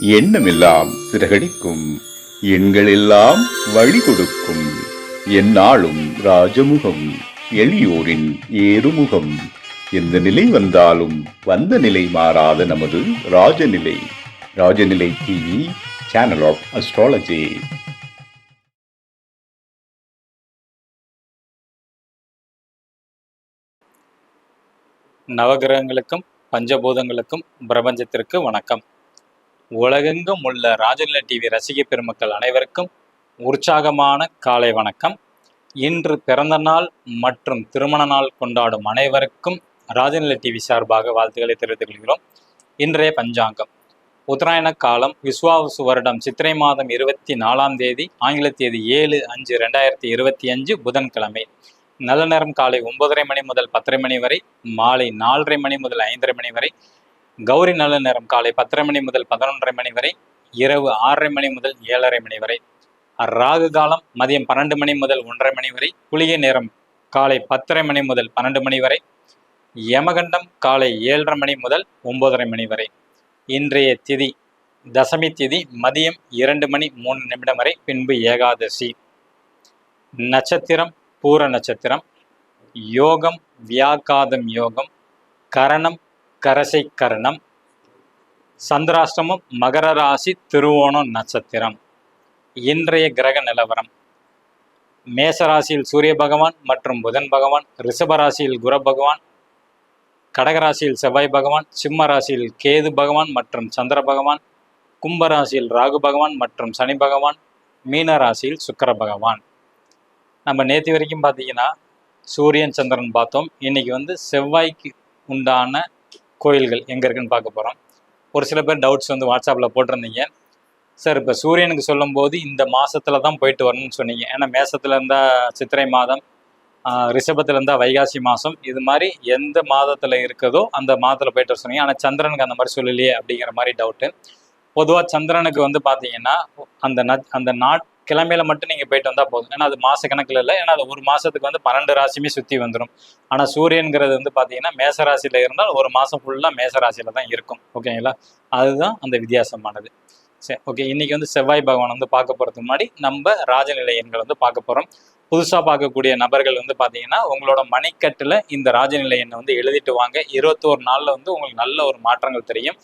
எண்ணமெல்லாம் சிறகடிக்கும். எண்களெல்லாம் வழி கொடுக்கும் எந்நாளும் ராஜமுகம் எளியோரின் ஏறுமுகம். எந்த நிலை வந்தாலும் வந்த நிலை மாறாத நமது Rajanilai. Rajanilai TV channel of astrology நவகிரகங்களுக்கும் பஞ்சபூதங்களுக்கும் பிரபஞ்சத்திற்கு வணக்கம். உலகெங்கும் உள்ள ராஜநிலை டிவி ரசிக பெருமக்கள் அனைவருக்கும் உற்சாகமான காலை வணக்கம். இன்று பிறந்த நாள் மற்றும் திருமண நாள் கொண்டாடும் அனைவருக்கும் ராஜநிலை டிவி சார்பாக வாழ்த்துக்களை தெரிவித்துக் கொள்கிறோம். இன்றைய பஞ்சாங்கம். உத்தராயண காலம் விஸ்வாவசு வருடம் சித்திரை மாதம் இருபத்தி நாலாம் தேதி ஆங்கில தேதி ஏழு அஞ்சு ரெண்டாயிரத்தி இருபத்தி அஞ்சு புதன்கிழமை. நல்ல நேரம் காலை ஒன்பதரை மணி முதல் பத்தரை மணி வரை மாலை நாலரை மணி முதல் ஐந்தரை மணி வரை கௌரி நல்ல நேரம். காலை பத்தரை மணி முதல் பதினொன்றரை மணி வரை இரவு ஆறரை மணி முதல் ஏழரை மணி வரை. ராகு காலம் மதியம் பன்னெண்டு மணி முதல் ஒன்றரை மணி வரை. குளிகை நேரம் காலை பத்தரை மணி முதல் பன்னெண்டு மணி வரை. யமகண்டம் காலை ஏழரை மணி முதல் ஒன்பதரை மணி வரை. இன்றைய திதி தசமி திதி மதியம் இரண்டு மணி மூணு நிமிடம் வரை பின்பு ஏகாதசி. நட்சத்திரம் பூர நட்சத்திரம். யோகம் வியாகாதம் யோகம். கரணம் கரசை கரணம் சந்திராஷ்டமம் மகர ராசி திருவோணம் நட்சத்திரம். இன்றைய கிரக நிலவரம். மேசராசியில் சூரிய பகவான் மற்றும் புதன் பகவான் ரிஷபராசியில் குர பகவான் கடகராசியில் செவ்வாய் பகவான் சிம்ம ராசியில் கேது பகவான் மற்றும் சந்திர பகவான் கும்பராசியில் ராகு பகவான் மற்றும் சனி பகவான் மீன ராசியில் சுக்கர பகவான். நம்ம நேற்று வரைக்கும் பார்த்தீங்கன்னா சூரியன் சந்திரன் பார்த்தோம். இன்னைக்கு வந்து செவ்வாய்க்கு உண்டான கோயில்கள் எங்கே இருக்குன்னு பார்க்க போகிறோம் ஒரு சில பேர் டவுட்ஸ் வந்து வாட்ஸ்அப்பில் போட்டிருந்தீங்க. சார் இப்போ சூரியனுக்கு சொல்லும்போது இந்த மாதத்தில் தான் போயிட்டு வரணும்னு சொன்னீங்க. ஏன்னா மேசத்தில் இருந்தால் சித்திரை மாதம் ரிஷபத்தில் இருந்தால் வைகாசி மாதம் இது மாதிரி எந்த மாதத்தில் இருக்குதோ அந்த மாதத்தில் போயிட்டு வர சொன்னீங்க. ஆனால் சந்திரனுக்கு அந்த மாதிரி சொல்லலையே அப்படிங்கிற மாதிரி டவுட்டு பொதுவாக சந்திரனுக்கு வந்து பார்த்தீங்கன்னா அந்த ந அந்த நாட் கிழமையில மட்டும் நீங்கள் போயிட்டு வந்தால் போதும். ஏன்னா அது மாச கணக்கில் இல்லை. ஏன்னா அது ஒரு மாசத்துக்கு வந்து பன்னெண்டு ராசியுமே சுற்றி வந்துடும் ஆனால் சூரியன்கிறது வந்து பார்த்தீங்கன்னா மேச ராசியில இருந்தால் ஒரு மாதம் ஃபுல்லாக மேச ராசியில தான் இருக்கும். ஓகேங்களா அதுதான் அந்த வித்தியாசமானது. சரி ஓகே இன்னைக்கு வந்து செவ்வாய் பகவான் வந்து பார்க்க போகிறதுக்கு முன்னாடி நம்ம ராஜநிலை எண்கள் வந்து பார்க்க போகிறோம் புதுசாக பார்க்கக்கூடிய நபர்கள் வந்து பார்த்தீங்கன்னா உங்களோட மணிக்கட்டில் இந்த ராஜநிலை எண்ணை வந்து எழுதிட்டு வாங்க. இருபத்தோரு நாளில் வந்து உங்களுக்கு நல்ல ஒரு மாற்றங்கள் தெரியும்.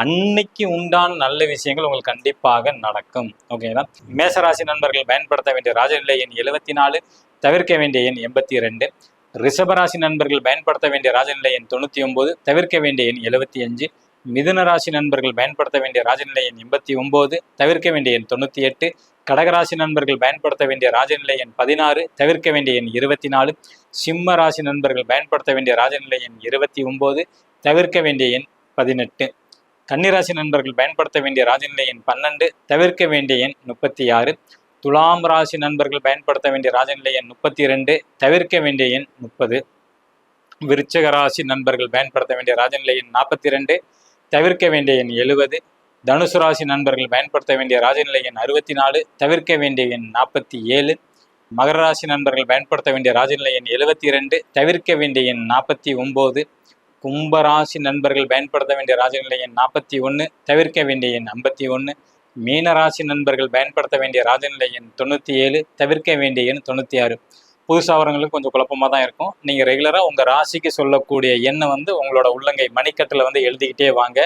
அன்னைக்கு உண்டான நல்ல விஷயங்கள் உங்களுக்கு கண்டிப்பாக நடக்கும். ஓகேங்களா மேசராசி நண்பர்கள் பயன்படுத்த வேண்டிய ராஜநிலை எண் எழுபத்தி நாலு தவிர்க்க வேண்டிய எண் எண்பத்தி ரெண்டு ரிஷபராசி நண்பர்கள் பயன்படுத்த வேண்டிய ராஜநிலை எண் தொண்ணூற்றி ஒன்பது தவிர்க்க வேண்டிய எண் எழுபத்தி அஞ்சு மிதுன ராசி நண்பர்கள் பயன்படுத்த வேண்டிய ராஜநிலை எண் எண்பத்தி ஒன்பது தவிர்க்க வேண்டிய எண் தொண்ணூற்றி எட்டு கடகராசி நண்பர்கள் பயன்படுத்த வேண்டிய ராஜநிலை எண் பதினாறு தவிர்க்க வேண்டிய எண் இருபத்தி நாலு சிம்ம ராசி நண்பர்கள் பயன்படுத்த வேண்டிய ராஜநிலை எண் இருபத்தி ஒன்பது தவிர்க்க வேண்டிய எண் பதினெட்டு. கன்னிராசி நண்பர்கள் பயன்படுத்த வேண்டிய ராஜநிலை எண் பன்னெண்டு தவிர்க்க வேண்டிய எண் முப்பத்தி ஆறு துலாம் ராசி நண்பர்கள் பயன்படுத்த வேண்டிய ராஜநிலை எண் முப்பத்தி இரண்டு தவிர்க்க வேண்டிய எண் முப்பது. விருச்சக ராசி நண்பர்கள் பயன்படுத்த வேண்டிய ராஜநிலை எண் நாற்பத்தி ரெண்டு தவிர்க்க வேண்டிய எண் எழுபது தனுசு ராசி நண்பர்கள் பயன்படுத்த வேண்டிய ராஜநிலை எண் அறுபத்தி நாலு தவிர்க்க வேண்டிய எண் நாற்பத்தி ஏழு மகர ராசி நண்பர்கள் பயன்படுத்த வேண்டிய ராஜநிலை எண் எழுபத்தி இரண்டு தவிர்க்க வேண்டிய எண் நாற்பத்தி ஒம்பது. கும்பராசி நண்பர்கள் பயன்படுத்த வேண்டிய ராஜநிலை எண் நாற்பத்தி ஒன்று தவிர்க்க வேண்டிய எண் ஐம்பத்தி ஒன்று மீனராசி நண்பர்கள் பயன்படுத்த வேண்டிய ராஜநிலை எண் தொண்ணூற்றி ஏழு தவிர்க்க வேண்டிய எண் தொண்ணூற்றி ஆறு. புதுசாக வரவங்களுக்கு கொஞ்சம் குழப்பமாக தான் இருக்கும். நீங்கள் ரெகுலராக உங்கள் ராசிக்கு சொல்லக்கூடிய எண்ணை வந்து உங்களோட உள்ளங்கை மணிக்கட்டில் வந்து எழுதிக்கிட்டே வாங்க.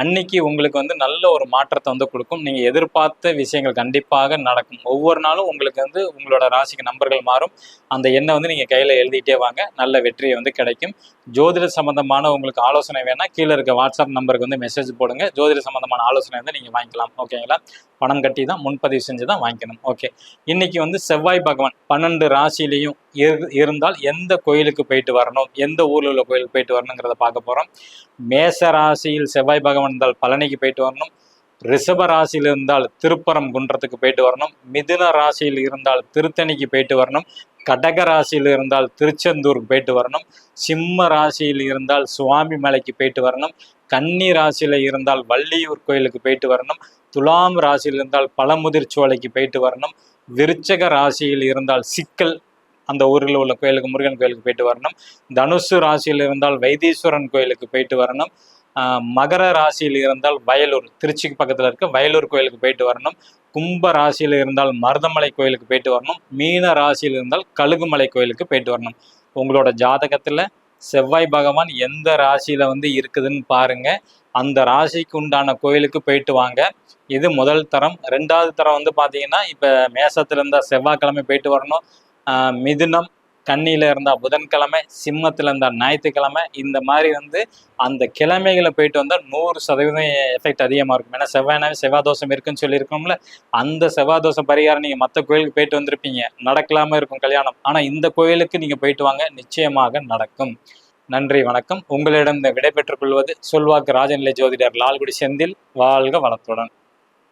அன்னைக்கு உங்களுக்கு வந்து நல்ல ஒரு மாற்றத்தை வந்து கொடுக்கும். நீங்கள் எதிர்பார்த்த விஷயங்கள் கண்டிப்பாக நடக்கும். ஒவ்வொரு நாளும் உங்களுக்கு வந்து உங்களோட ராசிக்கு நம்பர்கள் மாறும். அந்த எண்ணை வந்து நீங்கள் கையில் எழுதிட்டே வாங்க. நல்ல வெற்றியை வந்து கிடைக்கும். ஜோதிட சம்பந்தமான உங்களுக்கு ஆலோசனை வேணால் கீழே இருக்க வாட்ஸ்அப் நம்பருக்கு வந்து மெசேஜ் போடுங்க. ஜோதிட சம்பந்தமான ஆலோசனை வந்து நீங்கள் வாங்கிக்கலாம். ஓகேங்களா பணம் கட்டி தான் முன்பதிவு செஞ்சு தான் வாங்கிக்கணும். ஓகே இன்னைக்கு வந்து செவ்வாய் பகவான் பன்னெண்டு ராசியிலையும் இரு- இருந்தால் எந்த கோயிலுக்கு போயிட்டு வரணும்? எந்த ஊரில் உள்ள கோயிலுக்கு போயிட்டு வரணுங்கிறத பார்க்க போகிறோம் மேச ராசியில் செவ்வாய் பகவான் இருந்தால் பழனிக்கு போயிட்டு வரணும். ரிஷப ராசியில் இருந்தால் திருப்பரம் குன்றத்துக்கு போயிட்டு வரணும். மிதுன ராசியில் இருந்தால் திருத்தணிக்கு போயிட்டு வரணும். கடக ராசியில் இருந்தால் திருச்செந்தூருக்கு போயிட்டு வரணும். சிம்ம ராசியில் இருந்தால் சுவாமி மலைக்கு போயிட்டு வரணும். கன்னி ராசியில் இருந்தால் வள்ளியூர் கோயிலுக்கு போயிட்டு வரணும். துலாம் ராசியில் இருந்தால் பழமுதிர் சோலைக்கு போயிட்டு வரணும். விருச்சக ராசியில் இருந்தால் சிக்கல் அந்த ஊரில் உள்ள கோயிலுக்கு முருகன் கோயிலுக்கு போயிட்டு வரணும். தனுசு ராசியில் இருந்தால் வைத்தீஸ்வரன் கோயிலுக்கு போயிட்டு வரணும். மகர ராசியில் இருந்தால் வயலூர் திருச்சிக்கு பக்கத்தில் இருக்க வயலூர் கோயிலுக்கு போயிட்டு வரணும். கும்ப ராசியில் இருந்தால் மருதமலை கோயிலுக்கு போயிட்டு வரணும். மீன ராசியில் இருந்தால் கழுகுமலை கோயிலுக்கு போயிட்டு வரணும். உங்களோட ஜாதகத்தில் செவ்வாய் பகவான் எந்த ராசியில் வந்து இருக்குதுன்னு பாருங்கள் அந்த ராசிக்கு உண்டான கோயிலுக்கு போயிட்டு வாங்க. இது முதல் தரம். ரெண்டாவது தரம் வந்து பார்த்தீங்கன்னா இப்போ மேசத்தில் இருந்தால் செவ்வாய்க்கிழமை போயிட்டு வரணும். மிதுனம் கண்ணியில் இருந்தால் புதன்கிழமை சிம்மத்தில் இருந்தால் ஞாயிற்றுக்கிழமை இந்த மாதிரி வந்து அந்த கிழமைகளை போயிட்டு வந்தால் நூறு சதவீதம் எஃபெக்ட் அதிகமாக இருக்கும். ஏன்னா செவ்வாய்னாவே செவ்வாய் தோஷம் இருக்குன்னு சொல்லியிருக்கோம்ல அந்த செவ்வாய் தோஷம் பரிகாரம் நீங்கள் மற்ற கோயிலுக்கு போயிட்டு வந்திருப்பீங்க. நடக்கலாமல் இருக்கும் கல்யாணம். ஆனால் இந்த கோயிலுக்கு நீங்கள் போயிட்டு வாங்க நிச்சயமாக நடக்கும். நன்றி வணக்கம். உங்களிடம் இந்த விடைபெற்றுக் கொள்வது சொல்வாக்கு ராஜநிலை ஜோதிடர் லால்குடி செந்தில். வாழ்க வளத்துடன்.